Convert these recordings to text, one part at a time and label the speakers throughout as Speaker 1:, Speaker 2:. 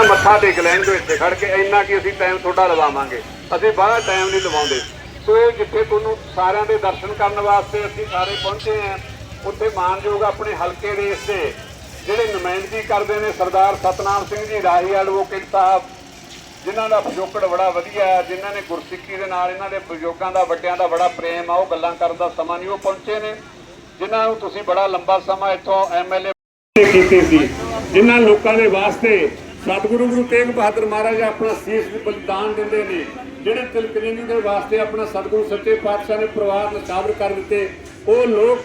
Speaker 1: ਨਾ ਮੱਥਾ ਟੇਕ ਲੈਣ ਦਿਓ ਇੱਥੇ ਖੜ ਕੇ ਇੰਨਾ ਕਿ ਅਸੀਂ ਟਾਈਮ ਤੁਹਾਡਾ ਲਵਾਵਾਂਗੇ। ਅਸੀਂ ਬਾਹਰ ਟਾਈਮ ਨਹੀਂ ਲਵਾਉਂਦੇ। ਸੋ ਇਹ ਜਿੱਥੇ ਤੁਹਾਨੂੰ ਸਾਰਿਆਂ ਦੇ ਦਰਸ਼ਨ ਕਰਨ ਵਾਸਤੇ ਅਸੀਂ ਸਾਰੇ ਪਹੁੰਚੇ ਹਾਂ, ਉੱਥੇ ਮਾਨਯੋਗ ਆਪਣੇ ਹਲਕੇ ਦੇ ਇਸ ਦੇ ਜਿਹੜੇ ਨੁਮਾਇੰਦਗੀ ਕਰਦੇ ਨੇ, ਸਰਦਾਰ ਸਤਨਾਮ ਸਿੰਘ ਜੀ, ਰਾਹੀ ਐਡਵੋਕੇਟ ਸਾਹਿਬ, ਜਿਨ੍ਹਾਂ ਦਾ ਪਿਛੋਕੜ ਬੜਾ ਵਧੀਆ ਹੈ, ਜਿਨ੍ਹਾਂ ਨੇ ਗੁਰਸਿੱਖੀ ਦੇ ਨਾਲ ਇਹਨਾਂ ਦੇ ਬਜ਼ੁਰਗਾਂ ਦਾ, ਵੱਡਿਆਂ ਦਾ ਬੜਾ ਪ੍ਰੇਮ ਆ, ਉਹ ਗੱਲਾਂ ਕਰਨ ਦਾ ਸਮਾਂ ਨਹੀਂ, ਉਹ ਪਹੁੰਚੇ ਨੇ। ਜਿਨ੍ਹਾਂ ਨੂੰ ਤੁਸੀਂ ਬੜਾ ਲੰਬਾ ਸਮਾਂ ਇੱਥੋਂ ਐਮਐਲਏ ਕੀਤੇ ਸੀ, ਜਿਨ੍ਹਾਂ ਲੋਕਾਂ ਦੇ ਵਾਸਤੇ ਸਤਿਗੁਰੂ ਗੁਰੂ ਤੇਗ ਬਹਾਦਰ ਮਹਾਰਾਜ ਆਪਣਾ ਸੀਸ ਵੀ ਬਲਿਦਾਨ ਦਿੰਦੇ ਨੇ, ਜਿਹੜੇ ਤਿਲਕਜੀਨੀ ਦੇ ਵਾਸਤੇ ਆਪਣਾ ਸਤਿਗੁਰੂ ਸੱਚੇ ਪਾਤਸ਼ਾਹ ਨੇ ਪਰਿਵਾਰ ਨਿਸ਼ਾਵਰ ਕਰ ਦਿੱਤੇ, ਉਹ ਲੋਕ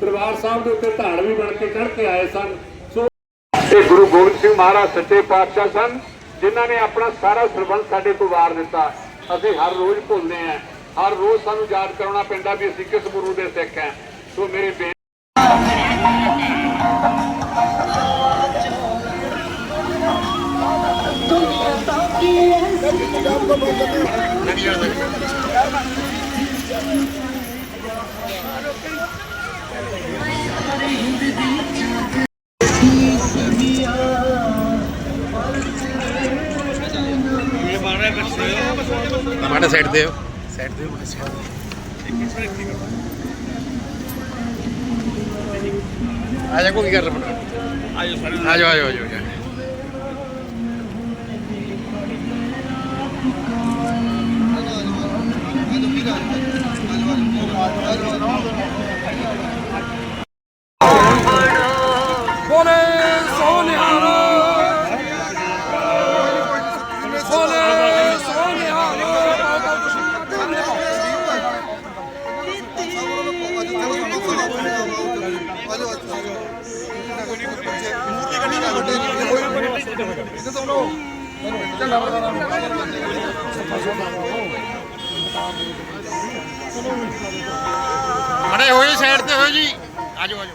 Speaker 1: ਦਰਬਾਰ ਸਾਹਿਬ ਦੇ ਉੱਤੇ ਧਾੜ ਬਣ ਕੇ ਚੜ੍ਹ ਕੇ ਆਏ ਸਨ। ਸੋ ਇਹ ਗੁਰੂ ਗੋਬਿੰਦ ਸਿੰਘ ਮਹਾਰਾਜ ਸੱਚੇ ਪਾਤਸ਼ਾਹ ਸਨ, ਜਿਨ੍ਹਾਂ ਨੇ ਆਪਣਾ ਸਾਰਾ ਸਰਬੰਸ ਸਾਡੇ ਤੋਂ ਵਾਰ ਦਿੱਤਾ। ਅਸੀਂ ਹਰ ਰੋਜ਼ ਭੁੱਲਦੇ ਹਾਂ, ਹਰ ਰੋਜ਼ ਸਾਨੂੰ ਯਾਦ ਕਰਾਉਣਾ ਪੈਂਦਾ ਵੀ ਅਸੀਂ ਕਿਸ ਗੁਰੂ ਦੇ ਸਿੱਖ ਹਾਂ। ਸੋ ਮੇਰੇ
Speaker 2: ਮਾੜਾ ਸਾਈਡ ਤੇ ਹੋ ਸਾਈਡ ਤੇ ਆ ਜਾ ਕੋਈ ਕਰ ਰਿਹਾ ਆਜੋ ਸਾਰੇ। ਆਜੋ ਆਜੋ ਆਜੋ
Speaker 3: ਬੋਲੇ ਸੋਨਿਹਾਰ ਬੋਲੇ ਸੋਨਿਹਾਰ
Speaker 2: ਮੜੇ ਹੋਏ ਸਾਈਡ ਤੇ ਹੋ ਜੀ। ਆਜੋ ਆਜੋ।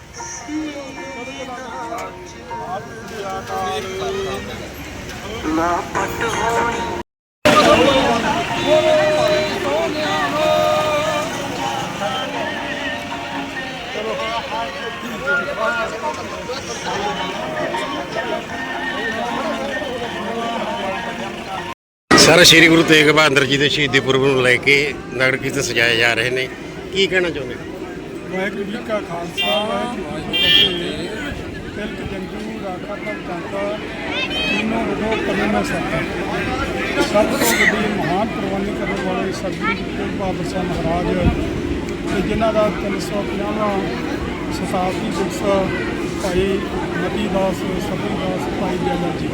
Speaker 2: ਸਰ, ਸ਼੍ਰੀ ਗੁਰੂ ਤੇਗ ਬਹਾਦਰ ਜੀ ਦੇ ਸ਼ਹੀਦੀ ਪੁਰਬ ਨੂੰ ਲੈ ਕੇ ਨਗਰ ਕੀਰਤਨ ਸਜਾਏ ਜਾ ਰਹੇ ਨੇ। ਕੀ ਕਹਿਣਾ ਚਾਹੁੰਦੇ
Speaker 4: ਵਾਹਿਗੁਰੂ ਜੀ ਕਾ ਖਾਲਸਾ, ਵਾਹਿਗੁਰੂ ਜੀ ਕੀ ਫਤਿਹ। ਤਿਲਕ ਜੰਗੂ, ਰਾਖਾ ਪਰ ਜਾਂਦਾ ਤੀਨੋਂ ਵਡੋ ਕਰਨਾ ਸਕਦਾ ਸਭ ਤੋਂ ਵੱਡੀ ਮਹਾਨ ਕੁਰਬਾਨੀ ਕਰਨ ਵਾਲੇ ਸਤਿਗੁਰੂ ਜੀ ਤੇਗ ਬਹਾਦਰ ਸਾਹਿਬ ਮਹਾਰਾਜ ਤੇ ਜਿਨ੍ਹਾਂ ਦਾ 350ਵਾਂ ਸ਼ਤਾਬਦੀ ਦਿਵਸ ਭਾਈ ਮਤੀ ਦਾਸ ਸਤੀ ਦਾਸ, ਭਾਈ ਜੈਲਾ ਜੀ।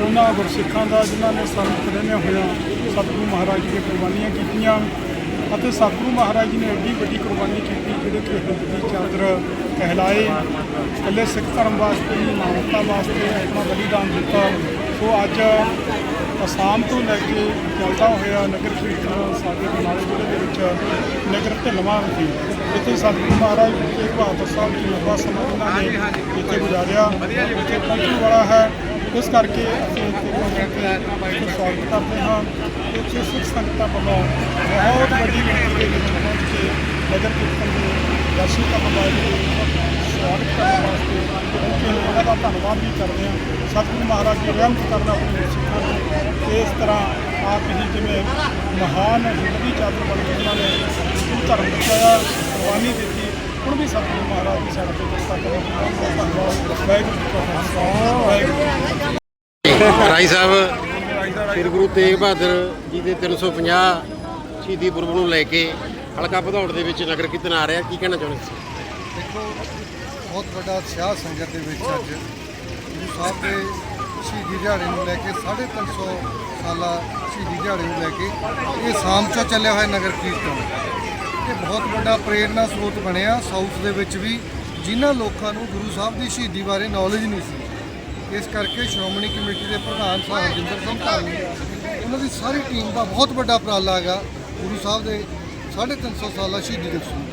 Speaker 4: ਉਹਨਾਂ ਗੁਰਸਿੱਖਾਂ ਦਾ ਜਿਨ੍ਹਾਂ ਨੇ ਸਾਨੂੰ ਰਹਿੰਦੇ ਹੋਇਆ ਸਤਿਗੁਰੂ ਮਹਾਰਾਜ ਜੀ ਦੀਆਂ ਕੁਰਬਾਨੀਆਂ ਕੀਤੀਆਂ ਅਤੇ ਸਤਿਗੁਰੂ ਮਹਾਰਾਜ ਜੀ ਨੇ ਐਡੀ ਵੱਡੀ ਕੁਰਬਾਨੀ ਕੀਤੀ ਜਿਹੜੇ ਕਿ ਹਿੰਦ ਦੀ ਚਾਦਰ ਕਹਿਲਾਏ। ਇਕੱਲੇ ਸਿੱਖ ਧਰਮ ਵਾਸਤੇ ਹੀ ਮਾਨਵਤਾ ਵਾਸਤੇ ਆਪਣਾ ਬਲੀਦਾਨ ਦਿੱਤਾ। ਸੋ ਅੱਜ ਅਸਾਮ ਤੋਂ ਲੈ ਕੇ ਚੱਲਦਾ ਹੋਇਆ ਨਗਰ ਕੀਰਤਨ ਸਾਡੇ ਬਰਨਾਲੇ ਜ਼ਿਲ੍ਹੇ ਦੇ ਵਿੱਚ ਨਗਰ ਢਿਲਵਾਂ ਵਿਖੇ ਇੱਥੇ ਸਤਿਗੁਰੂ ਮਹਾਰਾਜ ਦੇ ਬਹਾਦਰ ਸਾਹਿਬ ਜੀ ਲੰਬਾ ਸਮਾਂ ਉਹਨਾਂ ਨੇ ਇੱਥੇ ਗੁਜ਼ਾਰਿਆ ਇੱਥੇ ਪਹੁੰਚਣ ਵਾਲਾ ਹੈ। ਇਸ ਕਰਕੇ ਅਸੀਂ ਸਵਾਗਤ ਕਰਦੇ ਹਾਂ ਇੱਥੇ ਸਿੱਖ ਸੰਗਤਾਂ ਵੱਲੋਂ ਬਹੁਤ ਵੱਡੀ ਗਿਣਤੀ ਦੇ ਵਿੱਚ ਪਹੁੰਚ ਕੇ ਨਗਰ ਕੀਰਤਨ ਦੇ ਦਰਸ਼ਨ ਕਰਨ ਵਾਸਤੇ ਸਵਾਗਤ ਕਰਨ ਵਾਸਤੇ ਪਹੁੰਚੇ ਉਹਨਾਂ ਦਾ ਧੰਨਵਾਦ ਵੀ ਕਰਦੇ ਹਾਂ। ਸਤਿਗੁਰੂ ਮਹਾਰਾਜ ਜੀ ਰਹਿਮਤ ਕਰਨਾ ਆਪਣੇ ਸਿੱਖਾਂ ਨੂੰ ਇਸ ਤਰ੍ਹਾਂ ਆਪ ਹੀ ਜਿਵੇਂ ਮਹਾਨ ਹਿੰਦੂ ਚਾਦਰ ਬਣ ਕੇ ਉਹਨਾਂ ਨੇ ਹਿੰਦੂ ਧਰਮ ਦਿੱਤਾ ਕੁਰਬਾਨੀ ਦਿੱਤੀ ਹੁਣ ਵੀ ਸਤਿਗੁਰੂ ਮਹਾਰਾਜ ਦੀ ਸਾਡੇ ਤੇ ਕਿਰਪਾ ਕਰੋ ਧੰਨਵਾਦ ਵਾਹਿਗੁਰੂ ਜੀ ਕਾ ਖਾਲਸਾ ਵਾਹਿਗੁਰੂ ਜੀ ਕੀ ਫਤਿਹ
Speaker 2: ਰਾਈ ਸਾਹਿਬ ਸ੍ਰੀ ਗੁਰੂ ਤੇਗ ਬਹਾਦਰ ਜੀ ਦੇ 350 ਸ਼ਹੀਦੀ ਪੁਰਬ ਨੂੰ ਲੈ ਕੇ ਹਲਕਾ ਭਦੌੜ ਦੇ ਵਿੱਚ ਨਗਰ ਕੀਰਤਨ ਆ ਰਿਹਾ। ਕੀ ਕਹਿਣਾ ਚਾਹੁੰਦੇ ਤੁਸੀਂ?
Speaker 5: ਦੇਖੋ ਬਹੁਤ ਵੱਡਾ ਉਤਸ਼ਾਹ ਸੰਗਤ ਦੇ ਵਿੱਚ ਅੱਜ। ਗੁਰੂ ਸਾਹਿਬ ਦੇ ਸ਼ਹੀਦੀ ਦਿਹਾੜੇ ਨੂੰ ਲੈ ਕੇ 350 ਸਾਲਾ ਸ਼ਹੀਦੀ ਦਿਹਾੜੇ ਨੂੰ ਲੈ ਕੇ ਇਹ ਸ਼ਾਮ ਤੋਂ ਚੱਲਿਆ ਹੋਇਆ ਨਗਰ ਕੀਰਤਨ। ਬਹੁਤ ਵੱਡਾ ਪ੍ਰੇਰਨਾ ਸਰੋਤ ਬਣਿਆ ਸਾਊਥ ਦੇ ਵਿੱਚ ਵੀ, ਜਿਨ੍ਹਾਂ ਲੋਕਾਂ ਨੂੰ ਗੁਰੂ ਸਾਹਿਬ ਦੀ ਸ਼ਹੀਦੀ ਬਾਰੇ ਨੌਲੇਜ ਨਹੀਂ ਸੀ। ਇਸ ਕਰਕੇ ਸ਼੍ਰੋਮਣੀ ਕਮੇਟੀ ਦੇ ਪ੍ਰਧਾਨ ਸਾਹਿਬ ਹਰਜਿੰਦਰ ਸਿੰਘ ਧਾਮੀ, ਉਹਨਾਂ ਦੀ ਸਾਰੀ ਟੀਮ ਦਾ ਬਹੁਤ ਵੱਡਾ ਉਪਰਾਲਾ ਹੈਗਾ। ਗੁਰੂ ਸਾਹਿਬ ਦੇ 350 ਸਾਲਾ ਸ਼ਹੀਦੀ ਦਿਵਸ ਨੂੰ।